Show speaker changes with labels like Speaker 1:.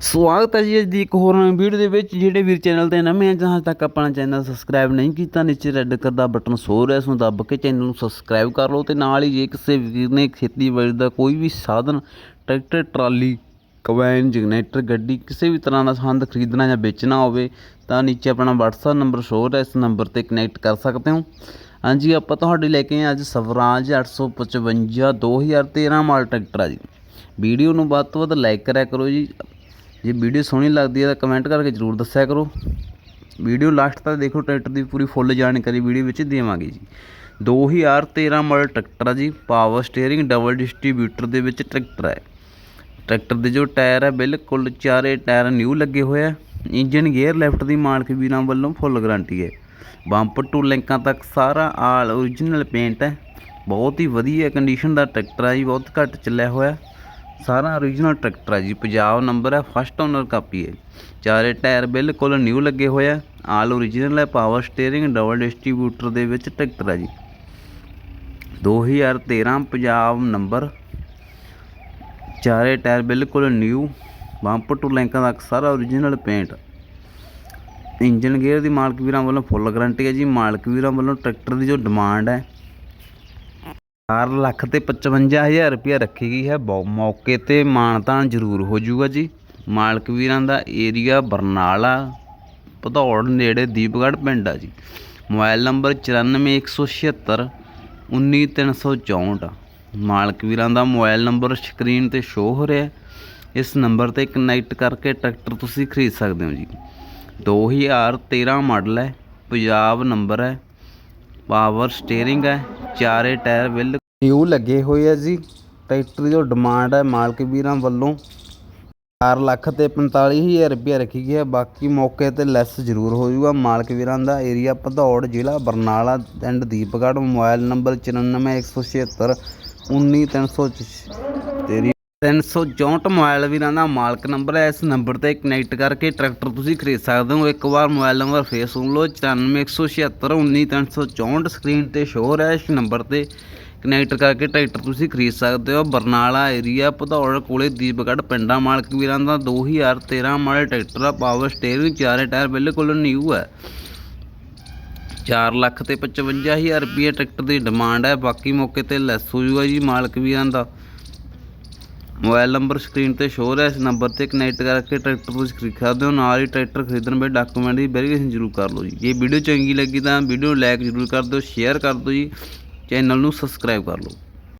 Speaker 1: ਸਵਾਗਤ ਹੈ ਜੀ ਅੱਜ ਦੀ ਇੱਕ ਹੋਰ ਨਵੀਂ ਵੀਡੀਓ ਦੇ ਵਿੱਚ, ਜਿਹੜੇ ਵੀਰ ਚੈਨਲ ਤੇ ਨਵੇਂ ਆ ਜਾਂ ਤੱਕ ਆਪਣਾ ਚੈਨਲ ਸਬਸਕ੍ਰਾਈਬ ਨਹੀਂ ਕੀਤਾ, ਨੀਚੇ ਰੈੱਡ ਕਰ ਦਾ ਬਟਨ ਸੋ ਰਿਹਾ, ਇਸ ਦੱਬ ਕੇ ਚੈਨਲ ਨੂੰ ਸਬਸਕ੍ਰਾਈਬ ਕਰ ਲਓ ਤੇ ਨਾਲ ਹੀ ਜੇ ਕਿਸੇ ਵੀਰ ਨੇ ਖੇਤੀਬਾੜੀ ਦਾ ਕੋਈ ਵੀ ਸਾਧਨ, ਟਰੈਕਟਰ, ਟਰਾਲੀ, ਕਵੈਨ, ਜਨਰੇਟਰ, ਗੱਡੀ, ਕਿਸੇ ਵੀ ਤਰ੍ਹਾਂ ਦਾ ਸੰਦ ਖਰੀਦਣਾ ਜਾਂ ਵੇਚਣਾ ਹੋਵੇ, ਤਾਂ ਨੀਚੇ ਆਪਣਾ WhatsApp ਨੰਬਰ ਸ਼ੋ ਰਿਹਾ, ਇਸ ਨੰਬਰ ਤੇ ਕਨੈਕਟ ਕਰ ਸਕਦੇ ਹੋ। ਹਾਂਜੀ, ਆਪਾਂ ਤੁਹਾਡੇ ਲੈ ਕੇ ਆਏ ਹਾਂ ਅੱਜ ਸਵਰਾਜ 855 2013 ਮਾਡਲ ਟਰੈਕਟਰ ਆ ਜੀ। ਵੀਡੀਓ ਨੂੰ ਵੱਧ ਤੋਂ ਵੱਧ ਲਾਈਕ ਕਰਿਆ ਕਰੋ ਜੀ ਜੇ ਵੀਡੀਓ ਸੋਹਣੀ ਲੱਗਦੀ ਹੈ ਤਾਂ ਕਮੈਂਟ ਕਰਕੇ ਜਰੂਰ ਦੱਸਿਆ ਕਰੋ। ਵੀਡੀਓ ਲਾਸਟ ਤੱਕ ਦੇਖੋ, ਟਰੈਕਟਰ ਦੀ ਪੂਰੀ ਫੁੱਲ ਜਾਣਕਾਰੀ ਵੀਡੀਓ ਵਿੱਚ ਦੇਵਾਂਗੇ ਜੀ। 2013 ਮਾਡਲ ਟਰੈਕਟਰ ਆ ਜੀ। ਪਾਵਰ ਸਟੀਅਰਿੰਗ ਡਬਲ ਡਿਸਟ੍ਰੀਬਿਊਟਰ ਦੇ ਵਿੱਚ ਟਰੈਕਟਰ ਹੈ ਟਰੈਕਟਰ ਦੇ ਜੋ ਟਾਇਰ ਹੈ ਬਿਲਕੁਲ ਚਾਰੇ ਟਾਇਰ ਨਿਊ ਲੱਗੇ ਹੋਏ ਆ। ਇੰਜਨ ਗੇਅਰ ਲੈਫਟ ਦੀ ਮਾਲਕ ਵੀਰਾਂ ਵੱਲੋਂ ਫੁੱਲ ਗਾਰੰਟੀ ਹੈ ਬੰਪ ਟੂ ਲਿੰਕਾਂ ਤੱਕ ਸਾਰਾ ਆਲ ਓਰੀਜਨਲ ਪੇਂਟ ਹੈ ਬਹੁਤ ਹੀ ਵਧੀਆ ਕੰਡੀਸ਼ਨ ਦਾ ਟਰੈਕਟਰ ਆ ਜੀ, ਬਹੁਤ ਘੱਟ ਚੱਲਿਆ ਹੋਇਆ। ਸਾਰਾ ਓਰੀਜਨਲ ਟਰੈਕਟਰ ਹੈ ਜੀ। ਪੰਜਾਬ ਨੰਬਰ ਹੈ ਫਸਟ ਓਨਰ ਕਾਪੀ ਹੈ। ਚਾਰੇ ਟਾਇਰ ਬਿਲਕੁਲ ਨਿਊ ਲੱਗੇ ਹੋਏ ਆ। ਆਲ ਓਰੀਜਨਲ ਹੈ ਪਾਵਰ ਸਟੀਅਰਿੰਗ ਡਬਲ ਡਿਸਟ੍ਰੀਬਿਊਟਰ ਦੇ ਵਿੱਚ ਟਰੈਕਟਰ ਹੈ ਜੀ। 2013 ਪੰਜਾਬ ਨੰਬਰ ਚਾਰੇ ਟਾਇਰ ਬਿਲਕੁਲ ਨਿਊ ਬੰਪ ਟੂ ਲੈਂਕਾਂ ਤੱਕ ਸਾਰਾ ਓਰੀਜਨਲ ਪੇਂਟ ਇੰਜਨ ਗੇਅਰ ਦੀ ਮਾਲਕ ਵੀਰਾਂ ਵੱਲੋਂ ਫੁੱਲ ਗਾਰੰਟੀ ਹੈ ਜੀ। ਮਾਲਕ ਵੀਰਾਂ ਵੱਲੋਂ ਟਰੈਕਟਰ ਦੀ ਜੋ ਡਿਮਾਂਡ ਹੈ 4 ਲੱਖ ਤੇ 55000 ਰੁਪਇਆ ਰੱਖੀ ਗਈ ਹੈ। ਬਹੁ- ਮੌਕੇ ਤੇ ਮਾਨਤਾਨ ਜ਼ਰੂਰ ਹੋ ਜਾਊਗਾ ਜੀ। ਮਾਲਕ ਵੀਰਾਂ ਦਾ ਏਰੀਆ ਬਰਨਾਲਾ, ਭਦੌੜ ਨੇੜੇ ਦੀਪਗੜ੍ਹ ਪਿੰਡ ਆ ਜੀ। ਮੋਬਾਈਲ ਨੰਬਰ 94176 19364 ਮਾਲਕ ਵੀਰਾਂ ਦਾ ਮੋਬਾਈਲ ਨੰਬਰ ਸਕਰੀਨ ਤੇ ਸ਼ੋ ਹੋ ਰਿਹਾ ਇਸ ਨੰਬਰ ਤੇ ਕਨੈਕਟ ਕਰਕੇ ਟਰੈਕਟਰ ਤੁਸੀਂ ਖਰੀਦ ਸਕਦੇ ਹੋ ਜੀ। 2013 ਮਾਡਲ ਹੈ, ਪੰਜਾਬ ਨੰਬਰ ਹੈ ਪਾਵਰ ਸਟੀਅਰਿੰਗ ਹੈ। ਚਾਰੇ ਟਾਇਰ ਬਿਲ ਨਿਊ ਲੱਗੇ ਹੋਏ ਆ ਜੀ। ਟਰੈਕਟਰ ਦੀ ਜੋ ਡਿਮਾਂਡ ਹੈ ਮਾਲਕ ਵੀਰਾਂ ਵੱਲੋਂ 4 ਲੱਖ ਤੇ 45000 ਰੁਪਏ ਰੱਖੀ ਗਈ ਹੈ ਬਾਕੀ ਮੌਕੇ ਤੇ ਲੈਸ ਜ਼ਰੂਰ ਹੋ ਜਾਊਗਾ ਮਾਲਕ ਵੀਰਾਂ ਦਾ ਏਰੀਆ ਭਦੌੜ ਜ਼ਿਲ੍ਹਾ Barnala and Deepgarh. Mobile number 94176 19364 364 mobile ਵੀਰਾਂ ਦਾ ਮਾਲਕ ਨੰਬਰ ਹੈ। ਇਸ ਨੰਬਰ ਤੇ ਕਨੈਕਟ ਕਰਕੇ ਟਰੈਕਟਰ ਤੁਸੀਂ ਖਰੀਦ ਸਕਦੇ ਹੋ। ਇੱਕ ਵਾਰ ਮੋਬਾਈਲ ਨੰਬਰ ਫੇਰ ਸੁਣ ਲਓ। 94176 19364 ਸਕਰੀਨ ਤੇ ਸ਼ੋ ਹੈ ਇਸ ਨੰਬਰ ਤੇ ਕਨੈਕਟ ਕਰਕੇ ਟਰੈਕਟਰ ਤੁਸੀਂ ਖਰੀਦ ਸਕਦੇ ਹੋ। ਬਰਨਾਲਾ ਏਰੀਆ ਭਦੌੜ ਕੋਲੇ ਦੀਪਗੜ੍ਹ ਪਿੰਡਾਂ ਮਾਲਕ ਵੀਰਾਂ ਦਾ 2013 ਮਾਡਲ ਟਰੈਕਟਰ ਆ ਪਾਵਰ ਸਟੀਅਰਿੰਗ ਚਾਰੇ ਟਾਇਰ ਬਿਲਕੁਲ ਨਿਊ ਹੈ। 4 ਲੱਖ ਤੇ 55000 ਰੁਪਏ ਟਰੈਕਟਰ ਦੀ ਡਿਮਾਂਡ ਹੈ। ਬਾਕੀ ਮੌਕੇ ਤੇ ਲੈਸ ਹੋ ਜਾਊਗਾ ਜੀ ਮਾਲਕ ਵੀਰਾਂ ਦਾ। ਮੋਬਾਈਲ ਨੰਬਰ ਸਕਰੀਨ ਤੇ ਸ਼ੋਅ ਰਿਹਾ ਇਸ ਨੰਬਰ ਤੇ ਕਨੈਕਟ ਕਰਕੇ ਟਰੈਕਟਰ ਤੁਸੀਂ ਖਰੀਦ ਸਕਦੇ ਹੋ, ਨਾਲ ਹੀ ਟਰੈਕਟਰ ਖਰੀਦਣ ਵੇਲੇ ਡਾਕੂਮੈਂਟ ਦੀ ਵੈਰੀਫਿਕੇਸ਼ਨ ਜ਼ਰੂਰ ਕਰ ਲਓ ਜੀ। ਜੇ ਵੀਡੀਓ ਚੰਗੀ ਲੱਗੀ ਤਾਂ ਵੀਡੀਓ ਨੂੰ ਲਾਈਕ ਜ਼ਰੂਰ ਕਰ ਦਿਓ ਸ਼ੇਅਰ ਕਰ ਦਿਓ ਜੀ ਚੈਨਲ ਨੂੰ ਸਬਸਕ੍ਰਾਈਬ ਕਰ ਲਓ।